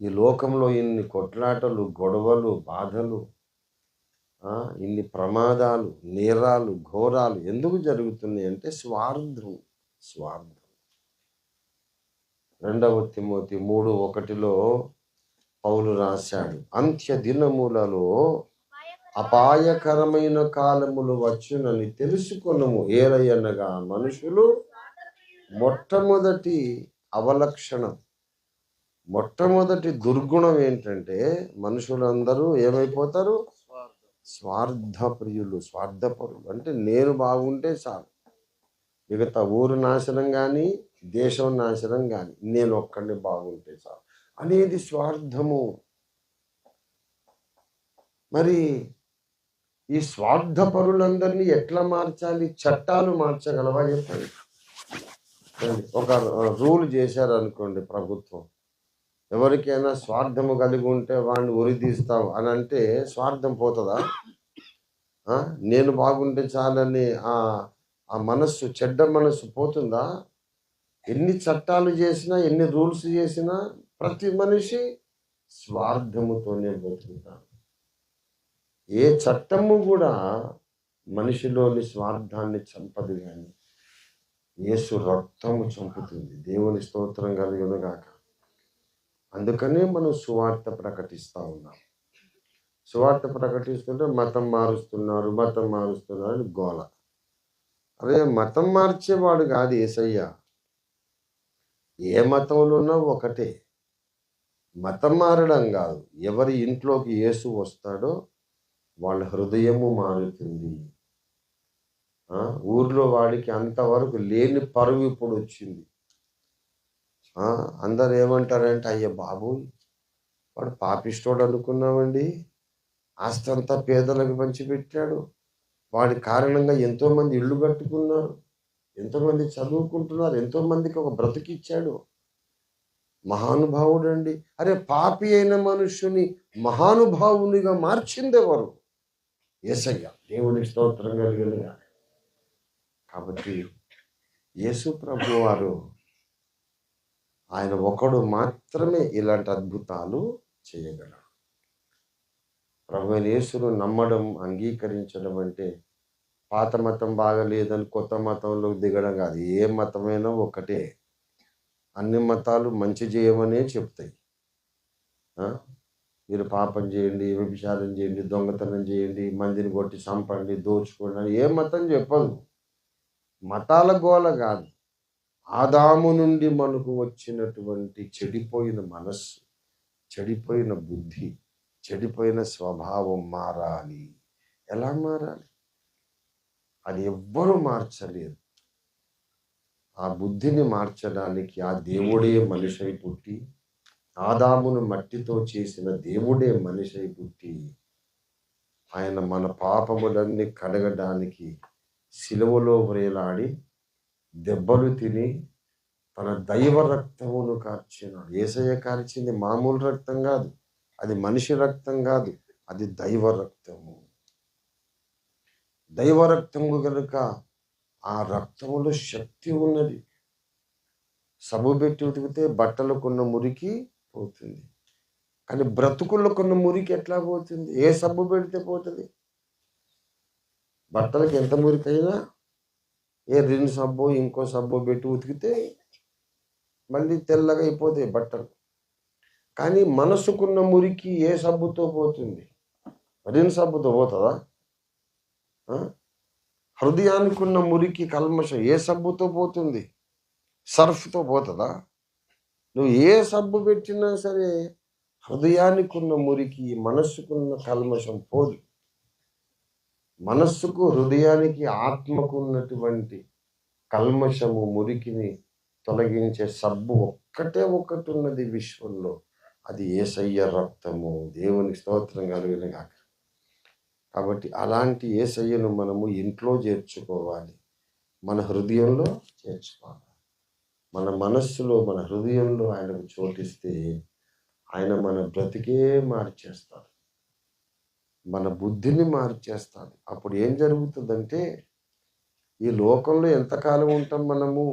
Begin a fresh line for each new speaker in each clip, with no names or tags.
ఈ లోకంలో ఇన్ని కొట్లాటలు గొడవలు బాధలు ఇన్ని ప్రమాదాలు నేరాలు ఘోరాలు ఎందుకు జరుగుతున్నాయి అంటే స్వార్థం స్వార్థం. రెండవ తిమోతి మూడు ఒకటిలో పౌలు రాశాడు అంత్య దినములలో అపాయకరమైన కాలములు వచ్చునని తెలుసుకున్నాము ఏరయ్యనగా మనుషులు మొట్టమొదటి అవలక్షణం మొట్టమొదటి దుర్గుణం ఏంటంటే మనుషులందరూ ఏమైపోతారు? స్వార్థప్రియులు స్వార్థపరులు. అంటే నేను బాగుంటే చాలు. మిగతా ఊరు నాశనం కానీ దేశం నాశనం కానీ నేను ఒక్కడిని బాగుంటే చాలు. అనేది స్వార్థము. మరి ఈ స్వార్థపరులందరినీ ఎట్లా మార్చాలి? చట్టాలు మార్చగలవా? చెప్పండి. ఒక రూల్ చేశారు అనుకోండి ప్రభుత్వం. ఎవరికైనా స్వార్థము కలిగి ఉంటే వాడిని ఉరిదీస్తాం అని అంటే స్వార్థం పోతుందా? నేను బాగుంటే చాలని ఆ ఆ మనస్సు చెడ్డ మనస్సు పోతుందా? ఎన్ని చట్టాలు చేసినా ఎన్ని రూల్స్ చేసినా ప్రతి మనిషి స్వార్థముతోనే బతుకుతాడు. ఏ చట్టము కూడా మనిషిలోని స్వార్థాన్ని చంపదు కానీ యేసు రక్తము చంపుతుంది. దేవుని స్తోత్రం కలిగిన గాక. అందుకనే మనం సువార్త ప్రకటిస్తూ ఉన్నాం. సువార్త ప్రకటిస్తుంటే మతం మారుస్తున్నారు మతం మారుస్తున్నారు అని గోల. అరే మతం మార్చేవాడు కాదు ఏసయ్య. ఏ మతంలో ఉన్నా ఒకటే. మతం మారడం కాదు. ఎవరి ఇంట్లోకి యేసు వస్తాడో వాళ్ళ హృదయము మారుతుంది. ఊర్లో వాడికి అంతవరకు లేని పరువు ఇప్పుడు వచ్చింది. అందరు ఏమంటారంటే అయ్య బాబు వాడు పాపిస్తోడు అనుకున్నామండి. ఆస్తి అంతా పేదలకు పంచిపెట్టాడు. వాడి కారణంగా ఎంతోమంది ఇళ్ళు కట్టుకున్నారు. ఎంతోమంది చదువుకుంటున్నారు. ఎంతోమందికి ఒక బ్రతికిచ్చాడు. మహానుభావుడు అండి అరే పాపి అయిన మనుష్యుని మహానుభావునిగా మార్చింది ఎవరు ఏసయ్య. దేవునికి స్తోత్రం కలిగిన కాబట్టి యేసు ప్రభు వారు ఆయన ఒకడు మాత్రమే ఇలాంటి అద్భుతాలు చేయగలడు. ప్రభు యేసును నమ్మడం అంగీకరించడం అంటే పాత మతం బాగలేదని కొత్త మతంలో దిగడం కాదు. ఏ మతమైనా ఒకటే. అన్ని మతాలు మంచి చేయమనే చెప్తాయి. మీరు పాపం చేయండి వ్యభిచారం చేయండి దొంగతనం చేయండి మందిని కొట్టి చంపండి దోచుకోండి ఏ మతం చెప్పదు. మతాల గోల కాదు. ఆదాము నుండి మనకు వచ్చినటువంటి చెడిపోయిన మనస్సు చెడిపోయిన బుద్ధి చెడిపోయిన స్వభావం మారాలి. ఎలా మారాలి? అది ఎవ్వరూ మార్చలేరు ఆ బుద్ధిని మార్చడానికి ఆ దేవుడే మనిషి అయి పుట్టి ఆదామును మట్టితో చేసిన దేవుడే మనిషి అయి పుట్టి ఆయన మన పాపములన్నీ కడగడానికి సిలువలో వేలాడి దెబ్బలు తిని తన దైవ రక్తమును కార్చినాడు. ఏసయ్య కార్చింది మామూలు రక్తం కాదు అది మనిషి రక్తం కాదు అది దైవ రక్తము. దైవ రక్తము కనుక ఆ రక్తములో శక్తి ఉన్నది. సబ్బు పెట్టి ఉతికితే బట్టలకున్న మురికి పోతుంది. కానీ బ్రతుకులకున్న మురికి ఎట్లా పోతుంది? ఏ సబ్బు పెడితే పోతుంది? బట్టలకు ఎంత మురికైనా ఏ రెండు సబ్బు ఇంకో సబ్బు పెట్టి ఉతికితే మళ్ళీ తెల్లగా అయిపోతాయి బట్టలు. కానీ మనసుకున్న మురికి ఏ సబ్బుతో పోతుంది? రిన్ సబ్బుతో పోతుందా? హృదయానికి ఉన్న మురికి కల్మషం ఏ సబ్బుతో పోతుంది? సర్ఫ్తో పోతుందా? నువ్వు ఏ సబ్బు పెట్టినా సరే హృదయానికి ఉన్న మురికి మనస్సుకున్న కల్మషం పోదు. మనస్సుకు హృదయానికి ఆత్మకు ఉన్నటువంటి కల్మషము మురికిని తొలగించే సబ్బు ఒక్కటే ఒక్కటి ఉన్నది విశ్వంలో. అది ఏసయ్య రక్తము. దేవునికి స్తోత్రం కలిగిన కాక కాబట్టి అలాంటి ఏసయ్యను మనము ఇంట్లో చేర్చుకోవాలి. మన హృదయంలో చేర్చుకోవాలి. మన మనస్సులో మన హృదయంలో ఆయనకు చోటిస్తే ఆయన మన బ్రతికే మార్చేస్తాడు. మన బుద్ధిని మార్చేస్తాడు అప్పుడు ఏం జరుగుతుందంటే ఈ లోకంలో ఎంతకాలం ఉంటాం మనము?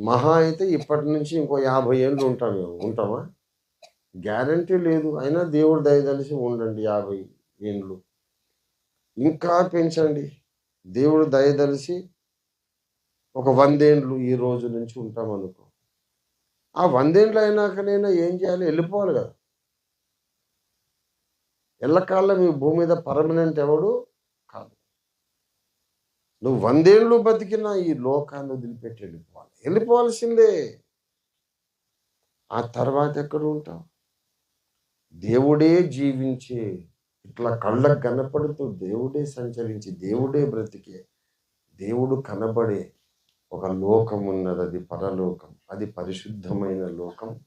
మహా అయితే ఇప్పటి నుంచి ఇంకో యాభై ఏళ్ళు ఉంటాం మేము ఉంటామా? గ్యారంటీ లేదు. అయినా దేవుడు దయదలిసి ఉండండి యాభై ఏండ్లు ఇంకా పెంచండి. దేవుడు దయదలిసి ఒక వందేండ్లు ఈ రోజు నుంచి ఉంటాం అనుకో. ఆ వందేండ్లు అయినాకనైనా ఏం చేయాలి? వెళ్ళిపోవాలి కదా. ఎల్లకాలం ఈ భూమి మీద పర్మనెంట్ ఎవడు కాదు. నువ్వు వందేళ్ళు బతికినా ఈ లోకాన్ని వదిలిపెట్టి వెళ్ళిపోవాలి. వెళ్ళిపోవాల్సిందే. ఆ తర్వాత ఎక్కడ ఉంటావు? దేవుడే జీవించే ఇట్లా కళ్ళకు కనపడుతూ దేవుడే సంచరించి దేవుడే బ్రతికే దేవుడు కనబడే ఒక లోకం ఉన్నది. అది పరలోకం. అది పరిశుద్ధమైన లోకం.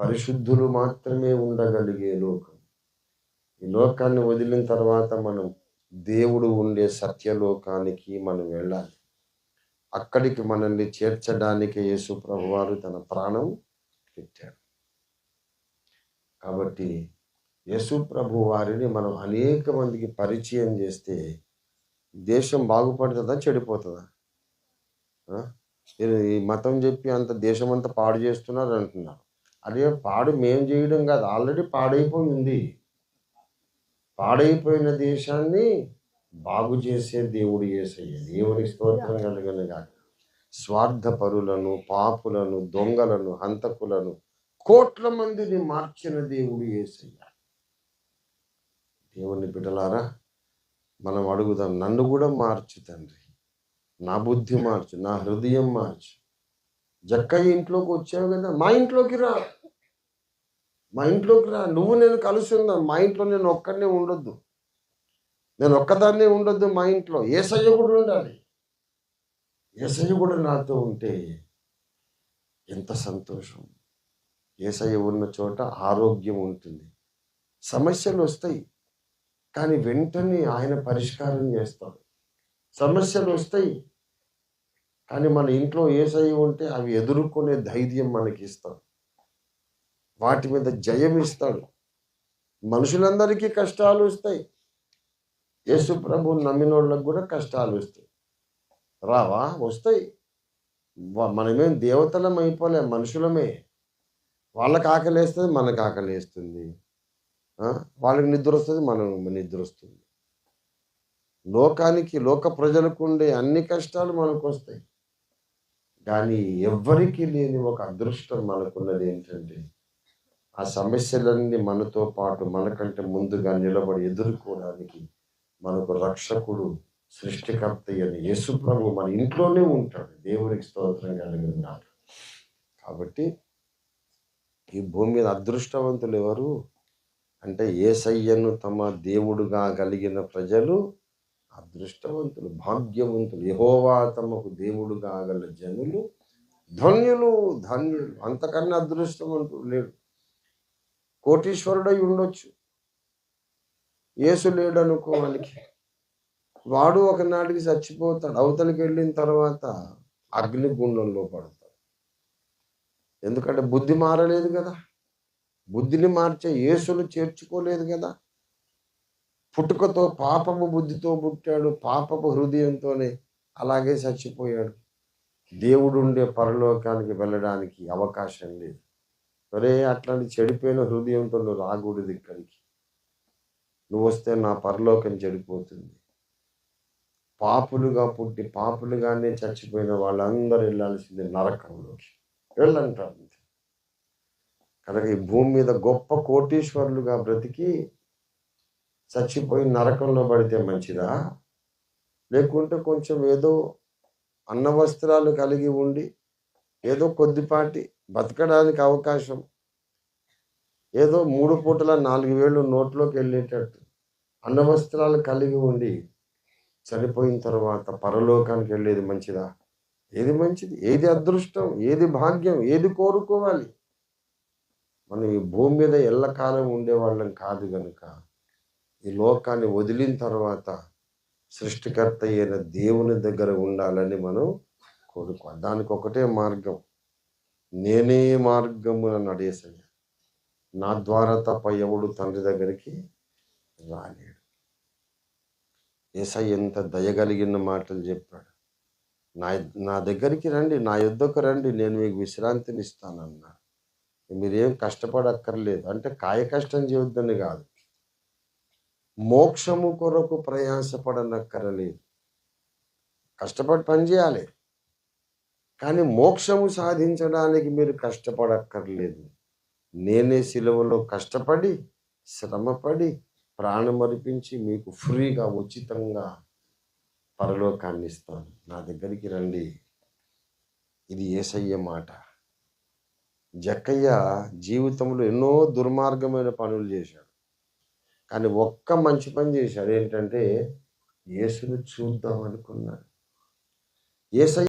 పరిశుద్ధులు మాత్రమే ఉండగలిగే లోకం. ఈ లోకాన్ని వదిలిన తర్వాత మనం దేవుడు ఉండే సత్యలోకానికి మనం వెళ్ళాలి. అక్కడికి మనల్ని చేర్చడానికి యేసు ప్రభువారు తన ప్రాణం పెట్టాడు కాబట్టి యేసు ప్రభు వారిని మనం అనేక మందికి పరిచయం చేస్తే దేశం బాగుపడుతుందా చెడిపోతుందా? ఈ మతం చెప్పి అంత దేశం అంతా పాడు చేస్తున్నారు అంటున్నారు. అదే పాడు మేం చేయడం కాదు ఆల్రెడీ పాడైపోయింది. పాడైపోయిన దేశాన్ని బాగు చేసే దేవుడు ఏసయ్య. దేవునికి స్తోత్రం కలిగిన కాక స్వార్థ పరులను పాపులను దొంగలను హంతకులను కోట్ల మందిని మార్చిన దేవుడు ఏసయ్య. దేవుని బిడ్డలారా మనం అడుగుదాం నన్ను కూడా మార్చు తండ్రి. నా బుద్ధి మార్చు నా హృదయం మార్చు. జక్కయ్య ఇంట్లోకి వచ్చావు కదా మా ఇంట్లోకి రా. మా ఇంట్లోకి రా. నువ్వు నేను కలిసి ఉందా. మా ఇంట్లో నేను ఒక్కడనే ఉండొద్దు. నేను ఒక్కదాన్నే ఉండొద్దు మా ఇంట్లో. ఏసయ్య కూడా ఉండాలి. ఏసయ్య కూడా నాతో ఉంటే ఎంత సంతోషం. ఏసయ్య ఉన్న చోట ఆరోగ్యం ఉంటుంది. సమస్యలు వస్తాయి. కానీ వెంటనే ఆయన పరిష్కారం చేస్తాడు. సమస్యలు వస్తాయి. కానీ మన ఇంట్లో ఏసయ్య ఉంటే అవి ఎదుర్కొనే ధైర్యం మనకి ఇస్తాడు. వాటి మీద జయం ఇస్తాడు. మనుషులందరికీ కష్టాలు వస్తాయి. యేసు ప్రభు నమ్మినోళ్ళకు కూడా కష్టాలు వస్తాయి. రావా? వస్తాయి. మనమేం దేవతలం అయిపోలే మనుషులమే. వాళ్ళకి ఆకలి వేస్తుంది మనకు ఆకలి వేస్తుంది. వాళ్ళకి నిద్ర వస్తుంది మనం నిద్ర వస్తుంది. లోకానికి లోక ప్రజలకు ఉండే అన్ని కష్టాలు మనకు వస్తాయి. కానీ ఎవ్వరికీ లేని ఒక అదృష్టం మనకున్నది ఏంటంటే ఆ సమస్యలన్నీ మనతో పాటు మనకంటే ముందుగా నిలబడి ఎదుర్కోవడానికి మనకు రక్షకుడు సృష్టికర్త అని యేసుప్రభు మన ఇంట్లోనే ఉంటాడు. దేవునికి స్తోత్రం కలిగినాడు కాబట్టి ఈ భూమి మీద అదృష్టవంతులు ఎవరు? అంటే ఏసయ్యను తమ దేవుడుగా కలిగిన ప్రజలు అదృష్టవంతులు భాగ్యవంతులు. యహోవా తమకు దేవుడుగా గల జనులు ధన్యులు ధన్యులు. అంతకన్నా అదృష్టవంతులు లేడు. కోటీశ్వరుడై ఉండొచ్చు. యేసు లేడు అనుకో వాడు ఒకనాటికి చచ్చిపోతాడు. అవతలికి వెళ్ళిన తర్వాత అగ్నిగుండంలో పడతాడు. ఎందుకంటే బుద్ధి మారలేదు కదా. బుద్ధిని మార్చే యేసును చేర్చుకోలేదు కదా. పుట్టుకతో పాపపు బుద్ధితో పుట్టాడు. పాపపు హృదయంతోనే అలాగే చచ్చిపోయాడు. దేవుడు ఉండే పరలోకానికి వెళ్ళడానికి అవకాశం లేదు. సరే అట్లాంటి చెడిపోయిన హృదయంతో నువ్వు రాకూడదు ఇక్కడికి. నువ్వు వస్తే నా పరలోకం చెడిపోతుంది. పాపులుగా పుట్టి పాపులుగానే చచ్చిపోయిన వాళ్ళందరూ వెళ్ళాల్సింది నరకంలోకి. వెళ్ళంటారు కనుక ఈ భూమి మీద గొప్ప కోటీశ్వరులుగా బ్రతికి చచ్చిపోయి నరకంలో పడితే మంచిదా? లేకుంటే కొంచెం ఏదో అన్న వస్త్రాలు కలిగి ఉండి ఏదో కొద్దిపాటి బతకడానికి అవకాశం. ఏదో మూడు పూటల నాలుగు వేలు నోట్లోకి వెళ్ళేటట్టు అన్నవస్త్రాలు కలిగి ఉండి చనిపోయిన తర్వాత పరలోకానికి వెళ్ళేది మంచిదా? ఏది మంచిది? ఏది అదృష్టం? ఏది భాగ్యం? ఏది కోరుకోవాలి? మనం ఈ భూమి మీద ఎల్లకాలం ఉండేవాళ్ళం కాదు కనుక ఈ లోకాన్ని వదిలిన తర్వాత సృష్టికర్త అయిన దేవుని దగ్గర ఉండాలని మనం కోరుకోవాలి. దానికి ఒకటే మార్గం. నేనే మార్గమున నడేసయ్య నా ద్వారా తప్ప ఎవడు తండ్రి దగ్గరికి రాలేడు. ఏసై ఎంత దయగలిగిన మాటలు చెప్పాడు. నా నా దగ్గరికి రండి నా యుద్ధకు రండి నేను మీకు విశ్రాంతిని ఇస్తానన్నాడు మీరేం కష్టపడక్కర్లేదు. అంటే కాయ కష్టం చేయొద్దని కాదు. మోక్షము కొరకు ప్రయాసపడనక్కరలేదు. కష్టపడి పని చేయాలి. కానీ మోక్షము సాధించడానికి మీరు కష్టపడక్కర్లేదు. నేనే సిలువలో కష్టపడి శ్రమపడి ప్రాణం అర్పించి మీకు ఫ్రీగా ఉచితంగా పరలోకాన్ని ఇస్తాను. నా దగ్గరికి రండి. ఇది ఏసయ్య మాట. జక్కయ్య జీవితంలో ఎన్నో దుర్మార్గమైన పనులు చేశాడు. కానీ ఒక్క మంచి పని చేశాడు. ఏంటంటే యేసును చూద్దాం అనుకున్నాడు. ఏసయ్య